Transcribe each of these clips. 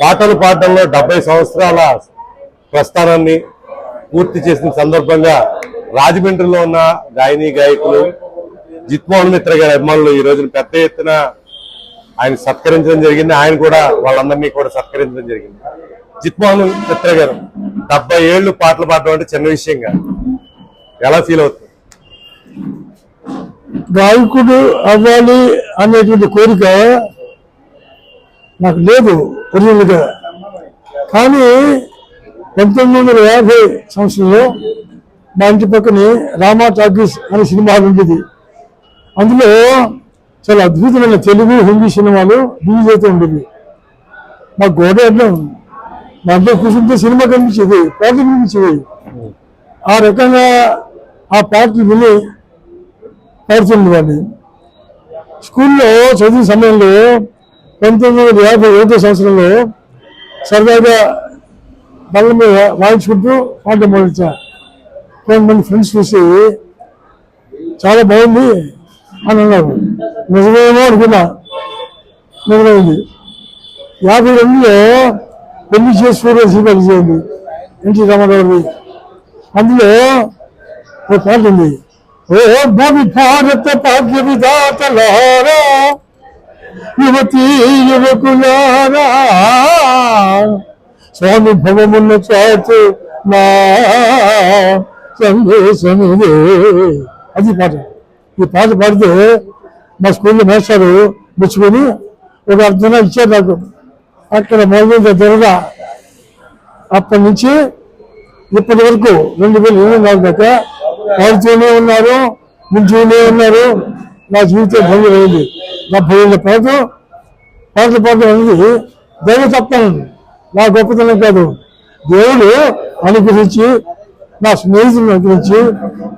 పాటలు పాడడంలో డెబ్బై సంవత్సరాల ప్రస్థానాన్ని పూర్తి చేసిన సందర్భంగా రాజమండ్రిలో ఉన్న గాయని గాయకులు జిత్మోహన్ మిత్ర గారి అభిమానులు ఈ రోజున పెద్ద ఎత్తున ఆయన సత్కరించడం జరిగింది. ఆయన కూడా వాళ్ళందరినీ కూడా సత్కరించడం జరిగింది. జిత్మోహన్ మిత్ర గారు డెబ్బై ఏళ్ళు పాటలు పాడడం అంటే చిన్న విషయంగా ఎలా ఫీల్ అవుతుంది? గాయకుడు అవ్వాలి అనేటువంటి కోరిక నాకు లేదు ఒరిజినల్గా. కానీ పంతొమ్మిది వందల యాభై సంవత్సరంలో మా ఇంటి పక్కనే రామా టాకీస్ అనే సినిమా ఉండేది. అందులో చాలా అద్భుతమైన తెలుగు హిందీ సినిమాలు రిలీజ్ అవుతూ ఉండేవి. మా గోడ అడ్డం దాంట్లో కూర్చుంటే సినిమా కనిపించేది పాటలు కనిపించేవి ఆ రకంగా ఆ పాటలు విని పాడుతుండేవాడిని స్కూల్లో చదివిన సమయంలో పంతొమ్మిది వందల యాభై ఒకటో సంవత్సరంలో సరదాగా బల్ల మీద వాయించుకుంటూ పాట మొదలుచా కొంతమంది ఫ్రెండ్స్ చూసి చాలా బాగుంది అని అన్నారు. నిజమేమో అనుకున్నా. నిజమైంది. యాభై రెండులో పెళ్ళి చేసుకోవడం సినిమా చేయండి. ఎన్టీ రామారావుని అందులో ఒక పాట ఉంది. ఓ భూమి భారత భాగ్య విధాతలారా యువతి యువకులారా స్వామి భవమున్న చాటు నా సందేశమిదే అది పాట. ఈ పాట పాడితే మా స్కూల్లో మేస్తారు మెచ్చుకొని ఒక అర్ధన ఇచ్చారు నాకు. అక్కడ మొదలు దొరక అప్పటి నుంచి ఇప్పటి వరకు రెండు వేల ఇరవై నాలుగు దాకా పాడుతూనే ఉన్నారు వింటూనే ఉన్నారు. నా జీవితం భంగమైంది డెబ్బై ఏళ్ళ పాటు పాటలు పాడడం అనేది దైవ తప్పను. నా గొప్పతనం కాదు. దేవుడు అనుగ్రహించి నా స్నేహితులను అనుగ్రహించి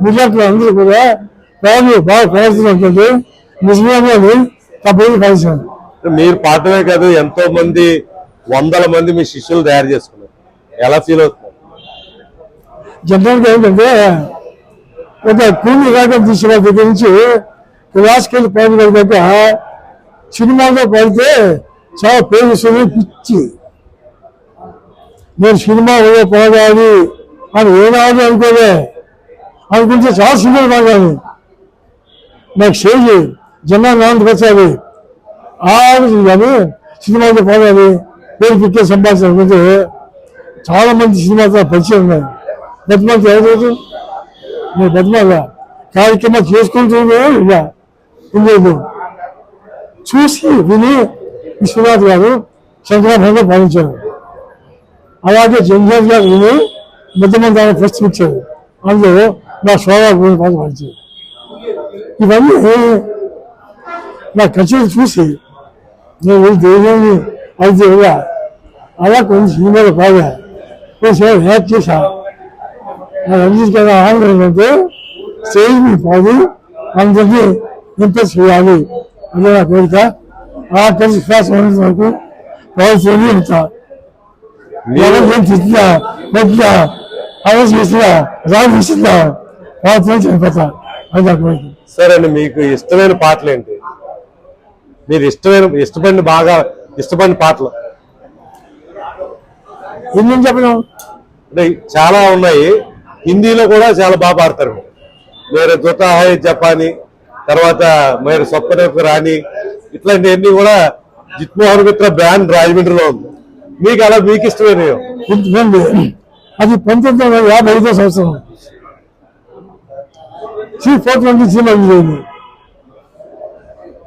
మిగతా అందరూ కూడా పాటలు బాగా నిజమే అని తప్పని కలిసాను మీరు పాడటమే కాదు ఎంతో మంది వందల మంది మీ శిష్యులు తయారు చేసుకున్నారు. ఎలా ఫీల్ అవుతున్నారు జనరల్గా ఏంటంటే ఒక కూలి రాగం తీసుకున్న దగ్గర నుంచి క్లాస్కెళ్ళి పాడిన దాకా సినిమాలో పాడితే చాలా పేరు పిచ్చి. నేను సినిమా ఏదో పాడాలి అని ఏనాడు అనుకోలే. అనుకుంటే చాలా సినిమాలు పాడాలి. నాకు చేయి జనాన్ని ఆనందపరచాలి ఆలోచన కానీ సినిమాలో పాడాలి పేరు పిక్కే సంభాషణ అనుకుంటే చాలా మంది సినిమాతో పరిచయం ఉన్నాయి. బతిమాలకి ఎవరు? నేను బతిమాల? కార్యక్రమం చేసుకుంటూనే ఇలా ఉండేది. చూసి విని విశ్వనాథ్ గారు శంకరాభరణలో పాలించారు అలాగే జగన్నాథ్ గారు విని ముద్దమంతాన్ని ప్రశ్నించారు అందులో నా శోభా గురించి పాట పాడించారు. ఇవన్నీ నా కచేరీ చూసి నేను దేవుని అయితే అలా కొన్ని సినిమాలు బాగా కొంచెం యాక్ట్ చేశా. నాకు అందించిన ఆనందం ఏంటంటే స్టేజ్ మీద పాడి అందరినీ ఇంప్రెస్ చేయాలి అదే నా కోరిక ఆ కలిసి క్లాస్ ఉన్నంత వరకు పెట్టినా రాజు చనిపోతా. అది నా కోరిక. సరే అండి మీకు ఇష్టమైన పాటలు ఏంటి? మీరు ఇష్టమైన ఇష్టపడిన బాగా ఇష్టపడిన పాటలు. ఎన్ని చెప్పను అంటే చాలా ఉన్నాయి. హిందీలో కూడా చాలా బాగా పాడతారు. మీరు జుతా హై జపాని. తర్వాత మీరు స్వప్న రాణి ఇట్లాంటివన్నీ కూడా జిత్మోహన్ మిత్ర బ్యాండ్ రాజమండ్రిలో ఉంది. మీకు అలా మీకు ఇష్టమైనవి అది పంతొమ్మిది వందల యాభై ఐదో సంవత్సరం. సి ఫోర్ ట్వంటీ సినిమా అయింది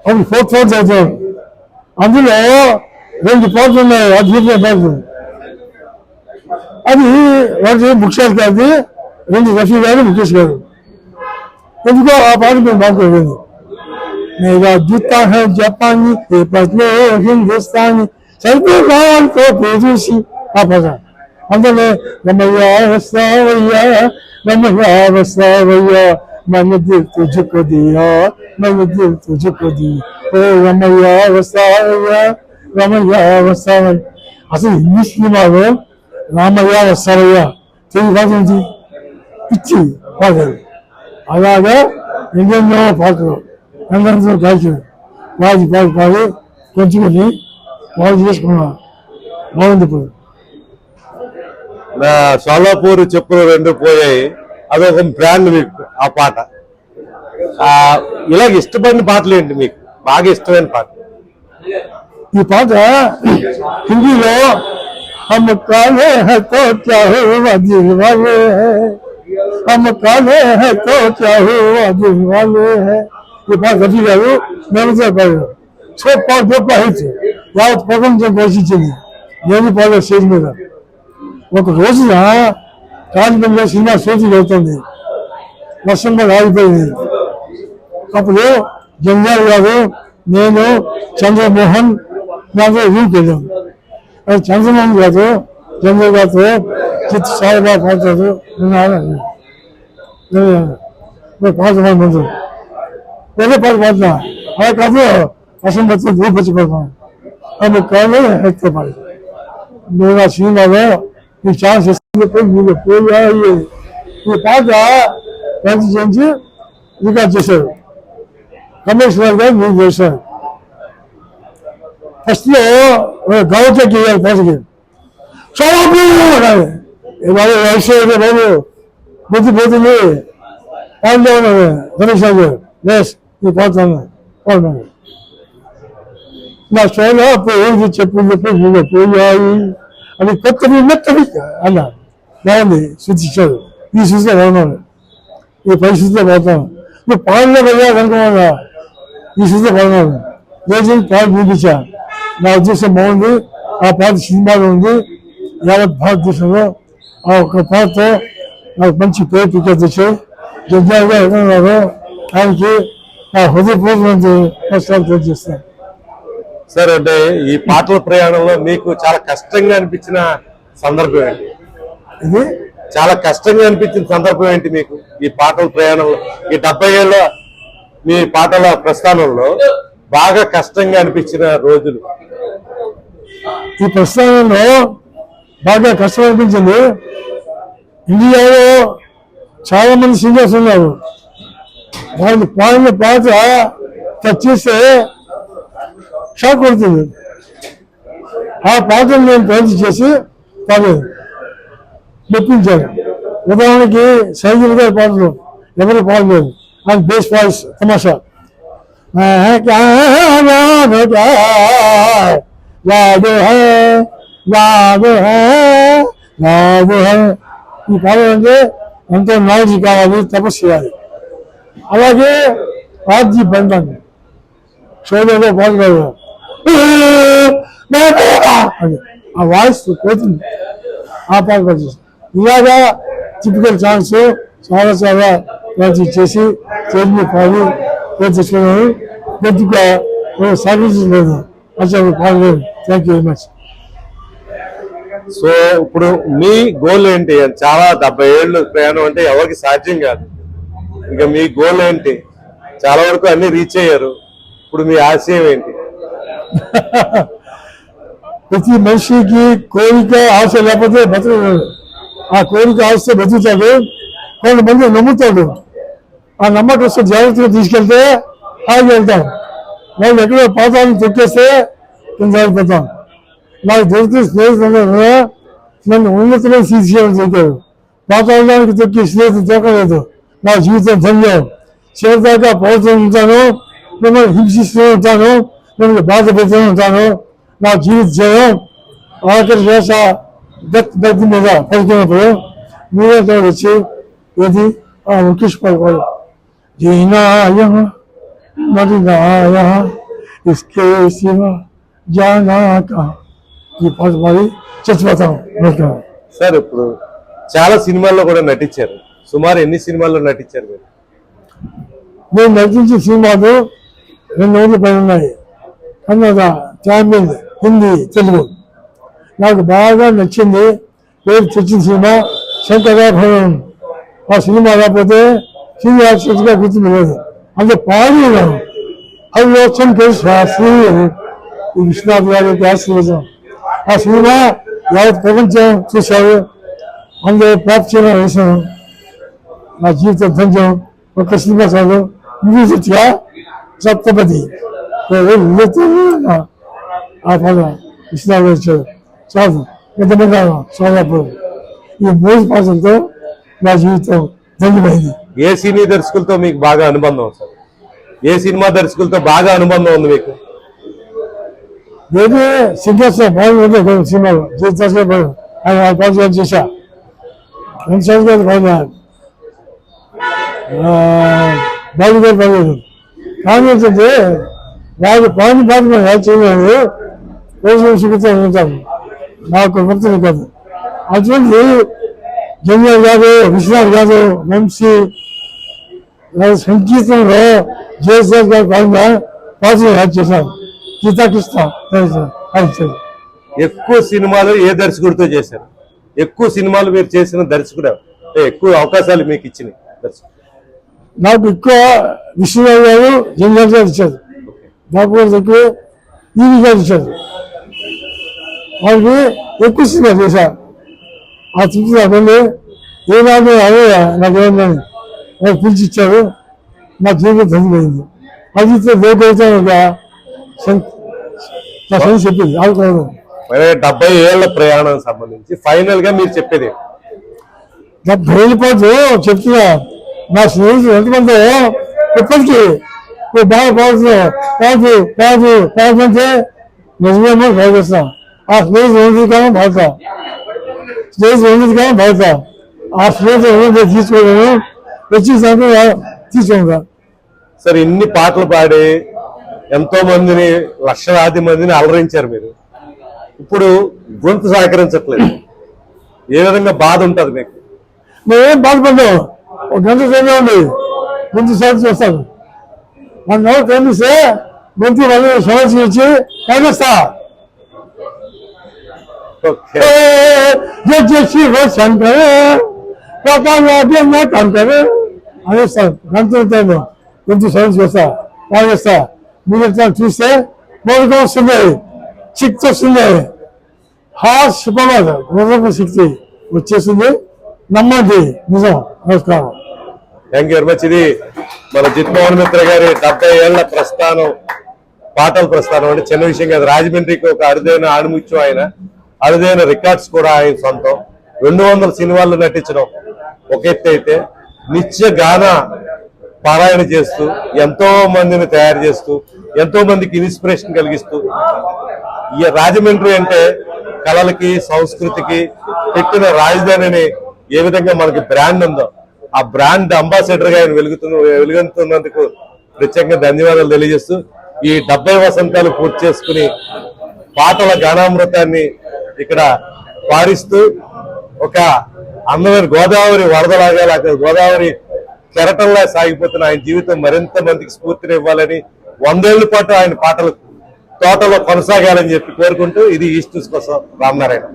అది ఫోర్త్ ఫోర్త్ అవుతాం అందులో రెండు పాటలు ఉన్నాయి. అద్భుతమైన పాటలు అది ఒకటి ముఖ్యాలు కాదు రెండు రఫీ గారు ముఖేష్ గారు. ఎందుకో ఆ పాట మేము బాగులేదు మేరా జుత్తా జపాని ప్రశ్నే హిందుస్థాని సరిపోయి కావాలతో చూసి ఆ పాట అందులో రమయ్యా వస్తావయ్యా రమయ్యా వస్తావయ్యా మన దిల్ తుజుకు దియా మన దిల్ తుజుకు ది ఓ రమయ్యా వస్తావయ్యా రమయ్యా వస్తావయ్యా అసలు ఇంగ్లీష్ సినిమాలో రామయ్య వస్తావయ్యా తెలుగు భాష పిచ్చి పాడారు అలాగా ఎన్నెన్నో పాటలు అందరితో కలిసి వాడి పాడి పాడి పెంచుకొని వాళ్ళు చేసుకున్నాం బాగుంది ఇప్పుడు. నా సోలాపూర్ చెప్పులు రెండు పోయాయి. అదొక బ్రాండ్ మీకు ఆ పాట. ఇలాగ ఇష్టపడిన పాటలు ఏంటి మీకు? బాగా ఇష్టమైన పాట. ఈ పాట హిందీలో కాలే హై తో క్యా హువా దిల్ వాలే హై హమ్ కాలే హై తో క్యా హువా దిల్ వాలే హై ఈ పాట గట్టి గారు మేమతో పాడారు సో పాట గొప్ప హిట్ యావత్ ప్రపంచం పోషించింది నేను పాడే స్టేజ్ మీద ఒక రోజున రాజమండ్రిలో సినిమా షూటింగ్ అవుతుంది వర్షం మీద ఆగిపోయింది అప్పుడు జంగారు గారు నేను చంద్రమోహన్ నాతో రూమ్కి వెళ్ళాం అది చంద్రమోహన్ గారు చంద్ర గారితో చిత్త చాలా బాగా పాడతాడు నేను ఆడాను. నేను పాడతాను ముందు వేరే పాట పాడుతున్నా అలా కాదు అసలు పచ్చి దూపచ్చి వచ్చి పడుతున్నాను ఆమె కాదు ఎక్కువ పాడు నేను ఆ సినిమాలో నీకు ఛాన్స్ ఇస్తుంది మీరు పోయాయి ఈ పాట ప్రయత్నం చేయించి రికార్డ్ చేశారు కమిషనర్ గారు మీరు చేశారు ఫస్ట్లో లో గౌరవకి పాటకి చాలా ఇవాళ వ్యవసాయ బాబు బుద్ధి పోతుంది పాటలో ఉన్నది గణేష్ రాజు లేస్ ఈ పోతాను పాడుతాను నా షోలో పోయి చెప్పు చెప్పి మీరు పోయాయి అది కొత్త మెత్తది అన్నారు బాగుంది శుద్ధి ఈ శుద్ధిలో బాగున్నాను ఈ పరిస్థితిలో పోతాను నువ్వు పాలన వెళ్ళా అనుకున్నా ఈ శుద్ధిలో బాగున్నాను రోజు పాలు చూపించా నా ఉద్దేశం బాగుంది. ఆ పాట సినిమాలో ఉంది. యావత్ భారతదేశంలో ఆ ఒక్క పాటతో నాకు మంచి పేరు తెచ్చాయి జడ్జాగా ఆయనకి నా హృదయపూర్వక తెలియజేస్తాను. సార్ అంటే ఈ పాటల ప్రయాణంలో మీకు చాలా కష్టంగా అనిపించిన సందర్భం ఏంటి? ఇది? చాలా కష్టంగా అనిపించిన సందర్భం ఏంటి మీకు ఈ పాటల ప్రయాణంలో? ఈ డెబ్బై ఏళ్ళ మీ పాటల ప్రస్థానంలో బాగా కష్టంగా అనిపించిన రోజులు? ఈ ప్రస్థానంలో బాగా కష్టం అనిపించింది. ఇండియాలో చాలా మంది సింగర్స్ ఉన్నారు. వాళ్ళు పాడిన పాట టచ్ చేస్తే షాక్ కొడుతుంది. ఆ పాటను నేను ప్రయత్నం చేసి పాడలేదు మెప్పించాను ఉదాహరణకి సైజులు గారి పాటలు ఎవరు పాడలేదు అండ్ బేస్ వాయిస్ తమాషా. యాదు హై యాదు హై యాదు హై. ఈ పాడాలంటే ఎంతో నాలెడ్జ్ కావాలి తపస్సు చేయాలి. అలాగే ఆర్జీ బంధన్ షోలో పాల్గొడు అది ఆ వాయిస్ పోతుంది. ఆ పాట ఇలాగా టిపికల్ ఛాన్స్ చాలా చాలా ప్రయత్నం చేసి చేతిని పాలు ప్రయత్నిస్తున్నాను కొద్దిగా సాధించలేదు అసలు పాడలేదు thank you very much so ఇప్పుడు మీ గోల్ ఏంటి? చాలా డెబ్బై ఏళ్ళు ప్రయాణం అంటే ఎవరికి సాధ్యం కాదు. ఇంకా మీ గోల్ ఏంటి? చాలా వరకు అన్ని రీచ్ అయ్యారు. ఇప్పుడు మీ ఆశయం ఏంటి? ప్రతి మనిషికి కోరిక ఆశ లేకపోతే బతకలేడు ఆ కోరిక ఆశ బతుకుతాడు. కొంతమంది నమ్ముతాడు. ఆ నమ్మకం వస్తే జాగ్రత్తగా తీసుకెళ్తే హాయిగా వెళ్తాం. వాళ్ళు ఎక్కడో పాతాలను తొక్కేస్తే కింద జారిపోతాం నాకు దొరికిన స్నేహితులు నన్ను ఉన్నతలో తీసేయాలని చెప్పారు వాతావరణానికి దొరికి స్నేహితులు దొరకలేదు నా జీవితం ధన్యం చివరిదాకా పోతూ ఉంటాను. మిమ్మల్ని హింసిస్తూ ఉంటాను. మిమ్మల్ని బాధ పెడుతూ ఉంటాను. నా జీవిత జయం ఆఖరి వేష దగ్గర మీద పలికినప్పుడు మీరే తోడు వచ్చి ఇది ముఖ్యష్ పలుకోడు జీనాయ మరి నాయ ఇస్కే శివ జానాక. ఈ పాట పాడి చచ్చిపోతాం. సార్ ఇప్పుడు చాలా సినిమాల్లో కూడా నటించారు. సుమారు ఎన్ని సినిమాల్లో నటించారు మీరు? నేను నటించిన సినిమాలు రెండు ఊర్ల పైన ఉన్నాయి. కన్నడ తమిళ్ హిందీ తెలుగు. నాకు బాగా నచ్చింది పేరు తెచ్చిన సినిమా శంకరాభరణం ఆ సినిమా రాకపోతే శ్రీనివాసగా గుర్తులేదు అంటే పాడి ఉన్నాను అది శంకర్ శాస్త్రి ఈ విశ్వనాథ్ గారి ఆశీర్వాదం. ఆ సినిమా యావత్ ప్రపంచం చూశారు. అందులో ప్రాప్తి వేసాను నా జీవితం ధన్యం ఒక సినిమా చాలు. మ్యూజిక్గా సప్తపతి ఆ పద విశ్వనాథ్ వచ్చారు చాలు. పెద్ద సోదాపూర్ ఈ మూడు పాటలతో నా జీవితం ధన్యమైంది ఏ సినీ దర్శకులతో మీకు బాగా అనుబంధం సార్? ఏ సినిమా దర్శకులతో బాగా అనుబంధం ఉంది మీకు? నేనే సింగర్స్లో బాగుంది కొన్ని సినిమాలు జీవితాలు బాగు ఆయన ఆ పాటలు చేశా? రెండు సంవత్సరాలు బాగున్నాను బాబు గారు బాగలేదు కానీ ఏంటంటే వాళ్ళు పాని పాట మనం ఎలా చేయలేదు రోజు సుఖితం ఉంటాను నాకు భక్తులు కాదు. అటువంటి జంగల్ గారు విశ్వనాథ్ గారు వంశీ సంగీతంలో జయసేవ్ గారు కాకుండా పాటలు యాడ్ చేశాను చేశాను ఎక్కువ సినిమాలు ఏ దర్శకుడితో చేశారు? ఎక్కువ సినిమాలు మీరు చేసిన దర్శకుడు ఎక్కువ అవకాశాలు మీకు ఇచ్చిన దర్శకుడు. నాకు ఎక్కువ విశ్వనాథ్ గారు జంగల్ గారు ఇచ్చారు. గారు ఎక్కువ ఈవి గారు ఇచ్చారు. వాళ్ళకి ఎక్కువ సినిమా చేశారు ఆ తృప్తి నాకండి ఏనాడు అదే నాకు ఏమన్నాను పిలిచి ఇచ్చారు. నా జీవితం చదివిపోయింది అది సం- నా ఫ్రెండ్స్ చెప్పింది ఆడుకోవడం డెబ్బై ఏళ్ళ ప్రయాణం సంబంధించి ఫైనల్గా మీరు చెప్పేది? డెబ్బై ఏళ్ళ పాటు చెప్తున్నా. నా స్నేహితులు ఎంతమంది ఇప్పటికీ బాగా పాడుతున్నావు పాడు పాడు పాడు అంటే నిజమేమో పాడుస్తాం ఆ స్నేహితులు ఉన్నది కానీ పాడతాం స్నేహితులు ఉన్నది కానీ పాడతాం ఆ స్నేహితులు తీసుకోవడం వచ్చి సంగతి తీసుకుంటా సార్ ఇన్ని పాటలు పాడి ఎంతో మందిని లక్షలాది మందిని అలరించారు మీరు. ఇప్పుడు గొంతు సహకరించట్లేదు. ఏ విధంగా బాధ ఉంటది మీకు? మేమేం బాధపడ్డాం ఒక గంట సేపు ఉంది ముందు సార్ చేస్తాను మన ఎవరు కనిపిస్తే గొంతు వాళ్ళు సమస్య ఇచ్చి కనిపిస్తా ఓకే. చేసి శంకర్ అంటారు. గొంతు సమస్య చేస్తా కానిస్తా మీరు చూస్తే మొదటి వస్తుంది. శక్తి వస్తుంది. హార్ట్ శుభవాద గుర్రపు శక్తి వచ్చేసింది నమ్మండి. నిజం. నమస్కారం. థ్యాంక్ యూ వెరీ మచ్ ఇది మన జిత్మోహన్ మిత్ర గారి డెబ్బై ఏళ్ళ ప్రస్థానం పాటల ప్రస్థానం అంటే చిన్న విషయం కాదు. రాజమండ్రికి ఒక అరుదైన ఆణిముత్యం ఆయన. అరుదైన రికార్డ్స్ కూడా ఆయన సొంతం. రెండు వందల సినిమాల్లో నటించడం ఒక ఎత్తు అయితే నిత్య గాన పారాయణ చేస్తూ ఎంతో మందిని తయారు చేస్తూ ఎంతో మందికి ఇన్స్పిరేషన్ కలిగిస్తూ ఈ రాజమండ్రి అంటే కళలకి సంస్కృతికి పెట్టిన రాజధానిని ఏ విధంగా మనకి బ్రాండ్ ఉందో ఆ బ్రాండ్ అంబాసిడర్గా ఆయన వెలుగుతున్న వెలుగుతున్నందుకు ప్రత్యేకంగా ధన్యవాదాలు తెలియజేస్తూ ఈ డెబ్బై వసంతాలు పూర్తి చేసుకుని పాటల గానామృతాన్ని ఇక్కడ పారిస్తూ ఒక అందమైన గోదావరి వరదలాగా లేకపోతే గోదావరి కెరటంలా సాగిపోతున్న ఆయన జీవితం మరింత మందికి స్ఫూర్తిని ఇవ్వాలని వందేళ్ళ పాటు ఆయన పాటలు తోటలో కొనసాగాలని చెప్పి కోరుకుంటూ ఇది ఈస్ట్ న్యూస్ కోసం రామనారాయణ.